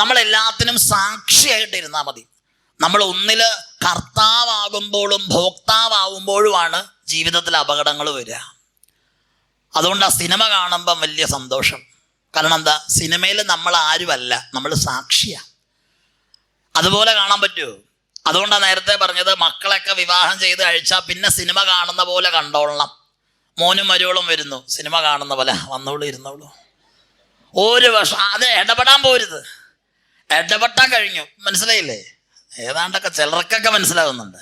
നമ്മൾ എല്ലാത്തിനും സാക്ഷിയായിട്ട് ഇരുന്നാൽ മതി. നമ്മൾ ഒന്നിൽ കർത്താവാകുമ്പോഴും ഭോക്താവാകുമ്പോഴുമാണ് ജീവിതത്തിൽ അപകടങ്ങൾ വരിക. അതുകൊണ്ട് ആ സിനിമ കാണുമ്പം വലിയ സന്തോഷം. കാരണം എന്താ? സിനിമയിൽ നമ്മൾ ആരുമല്ല നമ്മൾ സാക്ഷിയാണ് അതുപോലെ കാണാൻ പറ്റുമോ അതുകൊണ്ടാണ് നേരത്തെ പറഞ്ഞത് മക്കളൊക്കെ വിവാഹം ചെയ്ത് കഴിച്ചാൽ പിന്നെ സിനിമ കാണുന്ന പോലെ കണ്ടോളണം. മോനും മരുവളും വരുന്നു. സിനിമ കാണുന്ന പോലെ വന്നോളൂ ഇരുന്നോളൂ. ഒരു വർഷം അത് ഇടപെടാൻ പോരുത്. ഇടപെട്ടാൻ കഴിഞ്ഞു. മനസ്സിലായില്ലേ? ഏതാണ്ടൊക്കെ ചിലർക്കൊക്കെ മനസ്സിലാകുന്നുണ്ട്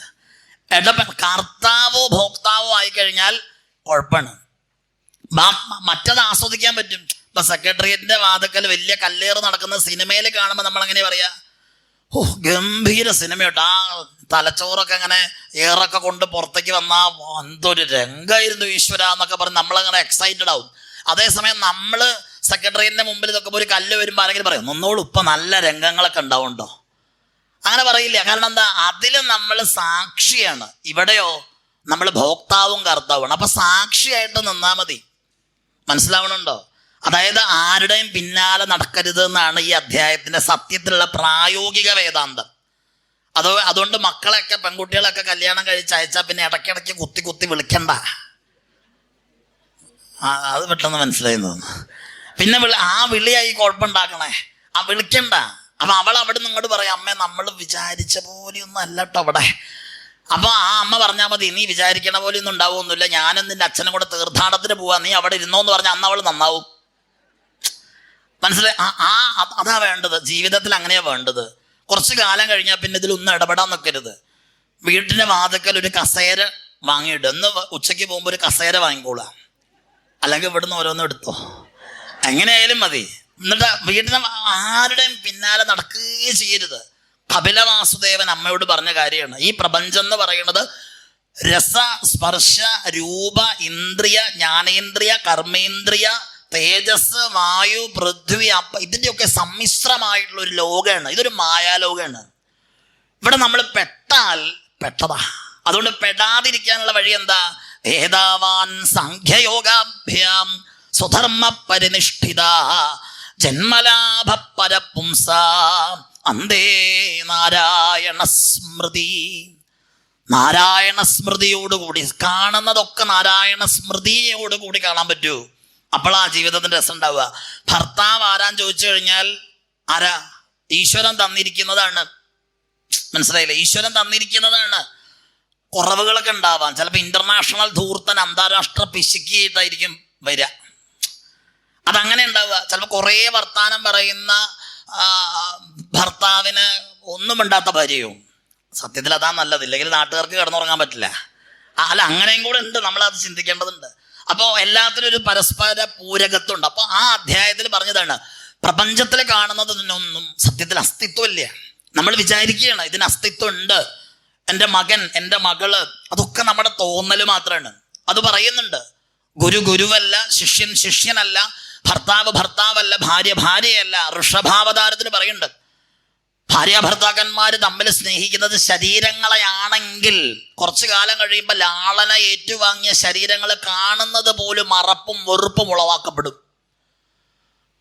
ഇടപെ കർത്താവോ ഭോക്താവോ ആയിക്കഴിഞ്ഞാൽ കുഴപ്പമാണ്. ബാ- മറ്റത് ആസ്വദിക്കാൻ പറ്റും. ഇപ്പൊ സെക്രട്ടേറിയറ്റിന്റെ വാതക്കൽ വലിയ കല്ലേറ് നടക്കുന്ന സിനിമയിൽ കാണുമ്പോൾ നമ്മൾ എങ്ങനെ പറയാ? ഓ ഗംഭീര സിനിമയോട്ട് ആ തലച്ചോറൊക്കെ അങ്ങനെ ഏറൊക്കെ കൊണ്ട് പുറത്തേക്ക് വന്ന എന്തൊരു രംഗമായിരുന്നു ഈശ്വര എന്നൊക്കെ പറഞ്ഞ് നമ്മളങ്ങനെ എക്സൈറ്റഡ് ആവും. അതേസമയം നമ്മൾ സെക്രട്ടറിയറ്റിന്റെ മുമ്പിൽ ഇതൊക്കെ ഒരു കല്ല് വരുമ്പോൾ ആരെങ്കിലും പറയും ഒന്നോളൂ ഇപ്പൊ നല്ല രംഗങ്ങളൊക്കെ ഉണ്ടാവുണ്ടോ? അങ്ങനെ പറയില്ല. കാരണം എന്താ? അതിൽ നമ്മൾ സാക്ഷിയാണ്. ഇവിടെയോ നമ്മൾ ഭോക്താവും കർത്താവുമാണ്. അപ്പൊ സാക്ഷിയായിട്ട് നിന്നാ മതി. മനസ്സിലാവണുണ്ടോ? അതായത് ആരുടെയും പിന്നാലെ നടക്കരുത് എന്നാണ് ഈ അധ്യായത്തിന്റെ സത്യത്തിലുള്ള പ്രായോഗിക വേദാന്തം. അതോ അതുകൊണ്ട് മക്കളെയൊക്കെ പെൺകുട്ടികളൊക്കെ കല്യാണം കഴിച്ച് അയച്ചാൽ പിന്നെ ഇടയ്ക്കിടയ്ക്ക് കുത്തി കുത്തി വിളിക്കണ്ട. അത് പെട്ടെന്ന് മനസ്സിലായി തോന്നുന്നു. പിന്നെ വിളി ആ വിളിയായി കുഴപ്പമുണ്ടാക്കണേ. ആ വിളിക്കണ്ട. അപ്പൊ അവൾ അവിടെ നിങ്ങോട്ട് പറയാം അമ്മ നമ്മൾ വിചാരിച്ച പോലെയൊന്നും അല്ല കേട്ടോ അവിടെ. അപ്പൊ ആ അമ്മ പറഞ്ഞാൽ മതി നീ വിചാരിക്കണ പോലെ ഒന്നും ഉണ്ടാവുമൊന്നുമില്ല ഞാനും നിന്റെ അച്ഛനും കൂടെ തീർത്ഥാടനത്തിന് പോവാ. നീ അവിടെ ഇരുന്നോ എന്ന് പറഞ്ഞാൽ അന്ന് അവൾ നന്നാവും. മനസ്സിലായി? ആ ആ അതാ വേണ്ടത്. ജീവിതത്തിൽ അങ്ങനെയാ വേണ്ടത്. കുറച്ച് കാലം കഴിഞ്ഞാൽ പിന്നെ ഇതിലൊന്നും ഇടപെടാൻ നിൽക്കരുത് വീട്ടിന്റെ വാതക്കൽ ഒരു കസേര വാങ്ങിയിട്ട് ഇന്ന് ഉച്ചയ്ക്ക് പോകുമ്പോൾ ഒരു കസേര വാങ്ങിക്കോളാം. അല്ലെങ്കിൽ ഇവിടുന്ന് ഓരോന്നും എടുത്തോ. എങ്ങനെയായാലും മതി. എന്നിട്ട് വീണ്ടും ആരുടെയും പിന്നാലെ നടക്കുകയും ചെയ്യരുത്. കപില വാസുദേവൻ അമ്മയോട് പറഞ്ഞ കാര്യമാണ്. ഈ പ്രപഞ്ചം എന്ന് പറയുന്നത് രസ സ്പർശ രൂപ ഇന്ദ്രിയ ജ്ഞാനേന്ദ്രിയ കർമ്മേന്ദ്രിയ തേജസ് വായു പൃഥ്വി അപ്പ ഇതിന്റെയൊക്കെ സമ്മിശ്രമായിട്ടുള്ള ഒരു ലോകമാണ്. ഇതൊരു മായാലോകമാണ്. ഇവിടെ നമ്മൾ പെട്ടാൽ പെട്ടതാ. അതുകൊണ്ട് പെടാതിരിക്കാനുള്ള വഴി എന്താ? ഏതാവാൻ സംഖ്യയോഗാഭ്യാം സ്വധർമ്മ പരിനിഷ്ഠിത ജന്മലാഭ പരപുംസ അന്തേ നാരായണ സ്മൃതി നാരായണ സ്മൃതിയോടുകൂടി കാണുന്നതൊക്കെ നാരായണ സ്മൃതിയോടുകൂടി കാണാൻ പറ്റൂ. അപ്പോഴാ ജീവിതത്തിന്റെ രസം ഉണ്ടാവുക. ഭർത്താവ് ആരാൻ ചോദിച്ചു കഴിഞ്ഞാൽ ആരാ? ഈശ്വരൻ തന്നിരിക്കുന്നതാണ്. മനസ്സിലായില്ലേ? ഈശ്വരൻ തന്നിരിക്കുന്നതാണ്. കുറവുകളൊക്കെ ഉണ്ടാവാം. ചിലപ്പോൾ ഇന്റർനാഷണൽ ധൂർത്തൻ അന്താരാഷ്ട്ര പിശുക്കിയിട്ടായിരിക്കും വരിക. അതങ്ങനെ ഉണ്ടാവുക. ചിലപ്പോൾ കുറേ വർത്താനം പറയുന്ന ഭർത്താവിന് ഒന്നും മിണ്ടാത്ത ഭാര്യയും. സത്യത്തിൽ അതാ നല്ലത്. ഇല്ലെങ്കിൽ നാട്ടുകാർക്ക് കിടന്നുറങ്ങാൻ പറ്റില്ല. അല്ല അങ്ങനെയും കൂടെ ഉണ്ട്. നമ്മൾ അത് ചിന്തിക്കേണ്ടതുണ്ട്. അപ്പോൾ എല്ലാത്തിനും ഒരു പരസ്പര പൂരകത്വമുണ്ട്. അപ്പോൾ ആ അധ്യായത്തിൽ പറഞ്ഞതാണ് പ്രപഞ്ചത്തിൽ കാണുന്നതിനൊന്നും സത്യത്തിൽ അസ്തിത്വമില്ല. നമ്മൾ വിചാരിക്കുകയാണ് ഇതിന് അസ്തിത്വം ഉണ്ട് എന്റെ മകൻ എന്റെ മകൾ അതൊക്കെ നമ്മുടെ തോന്നൽ മാത്രമാണ് അത് പറയുന്നുണ്ട് ഗുരു ഗുരുവല്ല ശിഷ്യൻ ശിഷ്യനല്ല ഭർത്താവ് ഭർത്താവല്ല ഭാര്യ ഭാര്യയല്ല ഋഷഭാവതാരത്തിന് പറയുന്നുണ്ട്. ഭാര്യ ഭർത്താക്കന്മാർ തമ്മിൽ സ്നേഹിക്കുന്നത് ശരീരങ്ങളെയാണെങ്കിൽ കുറച്ചു കാലം കഴിയുമ്പോൾ ലാളന ഏറ്റുവാങ്ങിയ ശരീരങ്ങൾ കാണുന്നത് പോലും അറപ്പും വെറുപ്പും ഉളവാക്കപ്പെടും.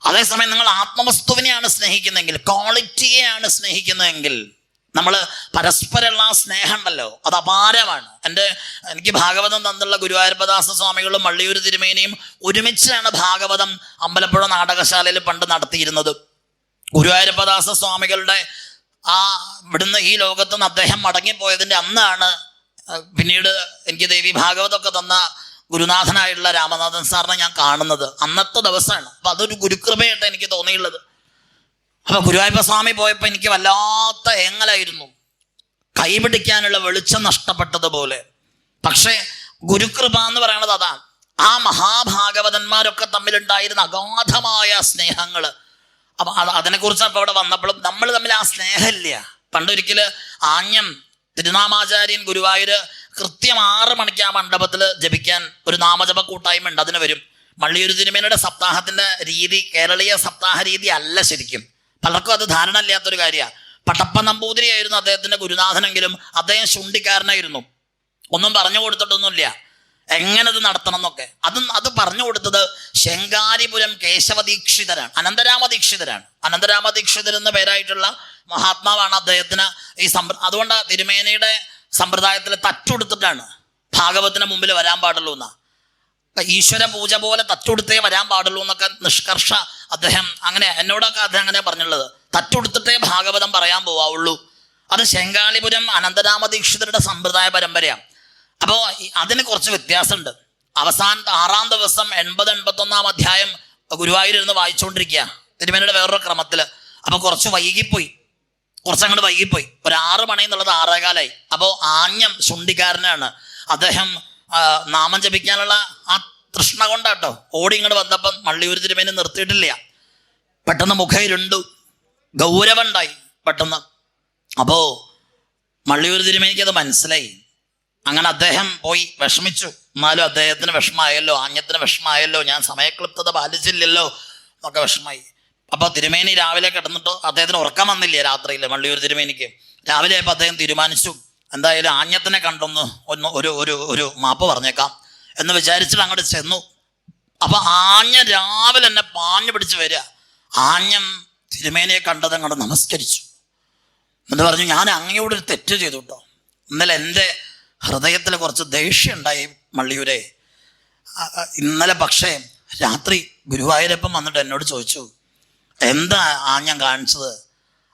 അതേസമയം നിങ്ങൾ ആത്മവസ്തുവിനെയാണ് സ്നേഹിക്കുന്നതെങ്കിൽ ക്വാളിറ്റിയെയാണ് സ്നേഹിക്കുന്നതെങ്കിൽ നമ്മൾ പരസ്പരമുള്ള ആ സ്നേഹം ഉണ്ടല്ലോ അത് അപാരമാണ്. എന്റെ എനിക്ക് ഭാഗവതം തന്നുള്ള ഗുരുവായൂരപ്പദാസ സ്വാമികളും വള്ളിയൂർ തിരുമേനിയും ഒരുമിച്ചാണ് ഭാഗവതം അമ്പലപ്പുഴ നാടകശാലയിൽ പണ്ട് നടത്തിയിരുന്നത്. ഗുരുവായൂരപ്പദാസ സ്വാമികളുടെ ആ ഇവിടുന്ന് ഈ ലോകത്ത് നിന്ന് അദ്ദേഹം മടങ്ങിപ്പോയതിന്റെ അന്നാണ് പിന്നീട് എനിക്ക് ദേവി ഭാഗവതമൊക്കെ തന്ന ഗുരുനാഥനായിട്ടുള്ള രാമനാഥൻ സാറിനെ ഞാൻ കാണുന്നത്. അന്നത്തെ ദിവസമാണ്. അപ്പം അതൊരു ഗുരുകൃപയായിട്ട് എനിക്ക് തോന്നിയുള്ളത്. അപ്പം ഗുരുവായൂരപ്പ സ്വാമി പോയപ്പോൾ എനിക്ക് വല്ലാത്ത ഏങ്ങലായിരുന്നു. കൈപിടിക്കാനുള്ള വെളിച്ചം നഷ്ടപ്പെട്ടതുപോലെ. പക്ഷേ ഗുരുകൃപ എന്ന് പറയുന്നത് അതാണ്. ആ മഹാഭാഗവതന്മാരൊക്കെ തമ്മിലുണ്ടായിരുന്ന അഗാധമായ സ്നേഹങ്ങൾ. അപ്പൊ അത് അതിനെക്കുറിച്ച് അപ്പൊ അവിടെ വന്നപ്പോഴും നമ്മൾ തമ്മിൽ ആ സ്നേഹമില്ല. പണ്ടൊരിക്കൽ ആഞ്ഞം തിരുനാമാചാര്യൻ ഗുരുവായൂര് കൃത്യം ആറ് മണിക്ക് ആ മണ്ഡപത്തിൽ ജപിക്കാൻ ഒരു നാമജപ കൂട്ടായ്മ ഉണ്ട് അതിന് വരും. മള്ളിയൂർ തിരുമേനയുടെ സപ്താഹത്തിന്റെ രീതി കേരളീയ സപ്താഹ രീതി അല്ല ശരിക്കും. പലർക്കും അത് ധാരണ ഇല്ലാത്തൊരു കാര്യമാണ് പട്ടപ്പ നമ്പൂതിരിയായിരുന്നു അദ്ദേഹത്തിന്റെ ഗുരുനാഥനെങ്കിലും അദ്ദേഹം ശുണ്ടിക്കാരനായിരുന്നു. ഒന്നും പറഞ്ഞു കൊടുത്തിട്ടൊന്നുമില്ല. എങ്ങനെ ഇത് നടത്തണം എന്നൊക്കെ അത് അത് പറഞ്ഞു കൊടുത്തത് ശങ്കാരിപുരം കേശവദീക്ഷിതരാണ്. അനന്തരാമദീക്ഷിതരാണ്. അനന്തരാമ ദീക്ഷിതരാണ് അനന്തരാമ ദീക്ഷിതർ എന്ന പേരായിട്ടുള്ള മഹാത്മാവാണ് അദ്ദേഹത്തിന് ഈ സമ്പ്ര അതുകൊണ്ട് തിരുമേനയുടെ സമ്പ്രദായത്തിൽ തറ്റുടുത്തിട്ടാണ് ഭാഗവത്തിന് മുമ്പിൽ വരാൻ പാടുള്ളൂ എന്നാ. ഈശ്വര പൂജ പോലെ തറ്റുടുത്തേ വരാൻ പാടുള്ളൂ എന്നൊക്കെ നിഷ്കർഷ അദ്ദേഹം അങ്ങനെ എന്നോടൊക്കെ അദ്ദേഹം അങ്ങനെ പറഞ്ഞുള്ളത്. തറ്റുടുത്തിട്ടേ ഭാഗവതം പറയാൻ പോവാവുള്ളൂ. അത് ശങ്കാളിപുരം അനന്തരാമ ദീക്ഷിതരുടെ സമ്പ്രദായ പരമ്പരയാണ്. അപ്പോൾ അതിന് കുറച്ച് വ്യത്യാസമുണ്ട്. അവസാനത്തെ ആറാം ദിവസം എൺപത് എൺപത്തൊന്നാം അധ്യായം ഗുരുവായൂരിന്ന് വായിച്ചുകൊണ്ടിരിക്കുക. തിരുമേനയുടെ വേറൊരു ക്രമത്തിൽ അപ്പോൾ കുറച്ച് വൈകിപ്പോയി. കുറച്ച് അങ്ങോട്ട് വൈകിപ്പോയി. ഒരു ആറ് മണി എന്നുള്ളത് ആറേകാലായി. അപ്പോൾ ആഞ്ഞം ശുണ്ടിക്കാരനാണ്. അദ്ദേഹം നാമം ജപിക്കാനുള്ള ആ തൃഷ്ണ കൊണ്ടാട്ടോ. ഓടി ഇങ്ങോട്ട് വന്നപ്പം മള്ളിയൂർ തിരുമേനെ നിർത്തിയിട്ടില്ല. പെട്ടെന്ന് മുഖയിരുണ്ടു ഗൗരവമുണ്ടായി പെട്ടെന്ന്. അപ്പോൾ മള്ളിയൂർ തിരുമേനിക്ക് അത് മനസ്സിലായി. അങ്ങനെ അദ്ദേഹം പോയി വിഷമിച്ചു. എന്നാലും അദ്ദേഹത്തിന് വിഷമമായല്ലോ ആഞ്ഞത്തിന് വിഷമമായല്ലോ ഞാൻ സമയക്ലിപ്തത പാലിച്ചില്ലല്ലോ എന്നൊക്കെ വിഷമായി അപ്പോൾ തിരുമേനി രാവിലെ കിടന്നിട്ട് അദ്ദേഹത്തിന് ഉറക്കം വന്നില്ലേ രാത്രിയിൽ വള്ളിയൂർ തിരുമേനിക്ക്? രാവിലെ ആയപ്പോൾ അദ്ദേഹം തീരുമാനിച്ചു എന്തായാലും ആഞ്ഞത്തിനെ കണ്ടൊന്ന് ഒന്ന് ഒരു ഒരു ഒരു മാപ്പ് പറഞ്ഞേക്കാം എന്ന് വിചാരിച്ചിട്ട് അങ്ങോട്ട് ചെന്നു. അപ്പൊ ആഞ്ഞ രാവിലെ എന്നെ പാഞ്ഞു പിടിച്ച് വരിക. ആഞ്ഞം തിരുമേനിയെ കണ്ടത് അങ്ങോട്ട് നമസ്കരിച്ചു. എന്ന് പറഞ്ഞു ഞാൻ അങ്ങയോട് ഒരു തെറ്റ് ചെയ്തു കേട്ടോ ഇന്നലെ എന്റെ ഹൃദയത്തിൽ കുറച്ച് ദേഷ്യം ഉണ്ടായി മള്ളിയൂരെ. ഇന്നലെ പക്ഷേ രാത്രി ഗുരുവായൂരപ്പം വന്നിട്ട് എന്നോട് ചോദിച്ചു എന്താ ആ ഞാൻ കാണിച്ചത്?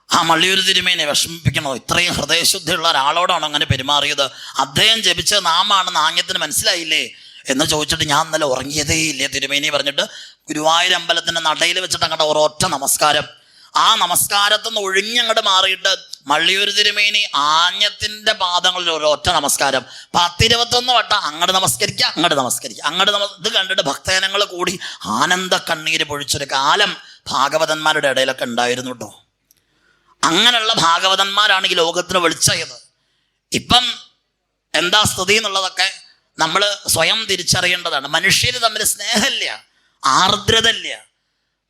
ആ മള്ളിയൂർ തിരുമേനെ വിഷമിപ്പിക്കണോ? ഇത്രയും ഹൃദയശുദ്ധിയുള്ള ഒരാളോടാണ് അങ്ങനെ പെരുമാറിയത്? അദ്ദേഹം ജപിച്ച നാമാണ് നാണ്യത്തിന് മനസ്സിലായില്ലേ? എന്ന് ചോദിച്ചിട്ട് ഞാൻ ഇന്നലെ ഉറങ്ങിയതേ ഇല്ലേ തിരുമേനി പറഞ്ഞിട്ട് ഗുരുവായൂർ അമ്പലത്തിന്റെ നടയിൽ വെച്ചിട്ട് അങ്ങോട്ട് ഒരൊറ്റ നമസ്കാരം. ആ നമസ്കാരത്തിൽ നിന്ന് ഒഴിഞ്ഞങ്ങോട്ട് മാറിയിട്ട് മള്ളിയൂർ തിരുമേനി ആഞ്ഞത്തിന്റെ പാദങ്ങളിൽ ഒരു ഒരൊറ്റ നമസ്കാരം. പത്തിരുപത്തൊന്ന് വട്ടം അങ്ങോട്ട് നമസ്കരിക്കുക അങ്ങോട്ട് നമസ്കരിക്കുക അങ്ങോട്ട് നമ ഇത് കണ്ടിട്ട് ഭക്തജനങ്ങൾ കൂടി ആനന്ദ കണ്ണീര് പൊഴിച്ചൊരു കാലം ഭാഗവതന്മാരുടെ ഇടയിലൊക്കെ ഉണ്ടായിരുന്നു കേട്ടോ അങ്ങനെയുള്ള ഭാഗവതന്മാരാണ് ഈ ലോകത്തിന് വിളിച്ചത് ഇപ്പം എന്താ സ്ഥിതി എന്നുള്ളതൊക്കെ നമ്മൾ സ്വയം തിരിച്ചറിയേണ്ടതാണ്. മനുഷ്യർ തമ്മിൽ സ്നേഹമില്ല ആർദ്രതയില്ല.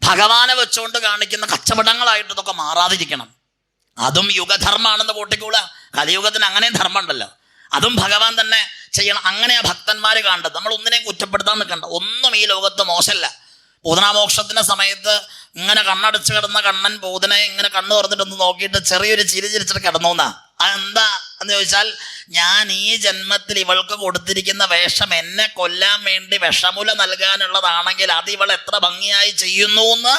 ഭഗവാനെ വെച്ചുകൊണ്ട് കാണിക്കുന്ന കച്ചവടങ്ങളായിട്ട് ഇതൊക്കെ മാറാതിരിക്കണം. അതും യുഗധർമ്മമാണെന്ന് കൂട്ടിക്കൂട കലിയുഗത്തിന് അങ്ങനെയും ധർമ്മം ഉണ്ടല്ലോ അതും ഭഗവാൻ തന്നെ ചെയ്യണം. അങ്ങനെ ആ ഭക്തന്മാർ കാണേണ്ടത്. നമ്മൾ ഒന്നിനെയും കുറ്റപ്പെടുത്താൻ നിൽക്കണ്ട. ഒന്നും ഈ ലോകത്ത് മോശമല്ല. പൂതനാമോക്ഷത്തിന്റെ സമയത്ത് ഇങ്ങനെ കണ്ണടച്ച് കിടന്ന കണ്ണൻ പൂതനെ ഇങ്ങനെ കണ്ണു തുറന്നിട്ടൊന്ന് നോക്കിയിട്ട് ചെറിയൊരു ചിരി ചിരിച്ചിട്ട് കിടന്നു എന്നാ അതെന്താ എന്ന് ചോദിച്ചാൽ ഞാൻ ഈ ജന്മത്തിൽ ഇവൾക്ക് കൊടുത്തിരിക്കുന്ന വേഷം എന്നെ കൊല്ലാൻ വേണ്ടി വിഷമുല നൽകാനുള്ളതാണെങ്കിൽ അത് ഇവൾ എത്ര ഭംഗിയായി ചെയ്യുന്നു എന്ന്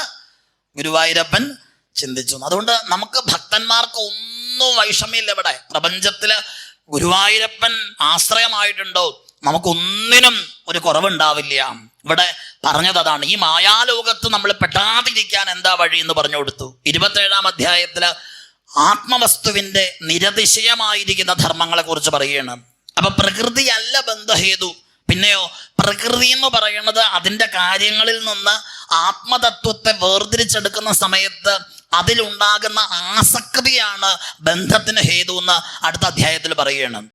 ഗുരുവായൂരപ്പൻ ചിന്തിച്ചു. അതുകൊണ്ട് നമുക്ക് ഭക്തന്മാർക്ക് ഒന്നും വൈഷമ്യമില്ല ഇവിടെ. പ്രപഞ്ചത്തിൽ ഗുരുവായൂരപ്പൻ ആശ്രയമായിട്ടുണ്ടോ? നമുക്കൊന്നിനും ഒരു കുറവുണ്ടാവില്ല. ഇവിടെ പറഞ്ഞത് അതാണ്. ഈ മായാലോകത്ത് നമ്മൾ പെട്ടാതിരിക്കാൻ എന്താ വഴി എന്ന് പറഞ്ഞു കൊടുത്തു. ഇരുപത്തേഴാം അധ്യായത്തിൽ ആത്മവസ്തുവിന്റെ നിരതിശയമായിരിക്കുന്ന ധർമ്മങ്ങളെ കുറിച്ച് പറയുകയാണ്. അപ്പൊ പ്രകൃതിയല്ല ബന്ധഹേതു. പിന്നെയോ പ്രകൃതി എന്ന് പറയുന്നത് അതിന്റെ കാര്യങ്ങളിൽ നിന്ന് ആത്മതത്വത്തെ വേർതിരിച്ചെടുക്കുന്ന സമയത്ത് അതിലുണ്ടാകുന്ന ആസക്തിയാണ് ബന്ധത്തിന് ഹേതു എന്ന് അടുത്ത അധ്യായത്തിൽ പറയുകയാണ്.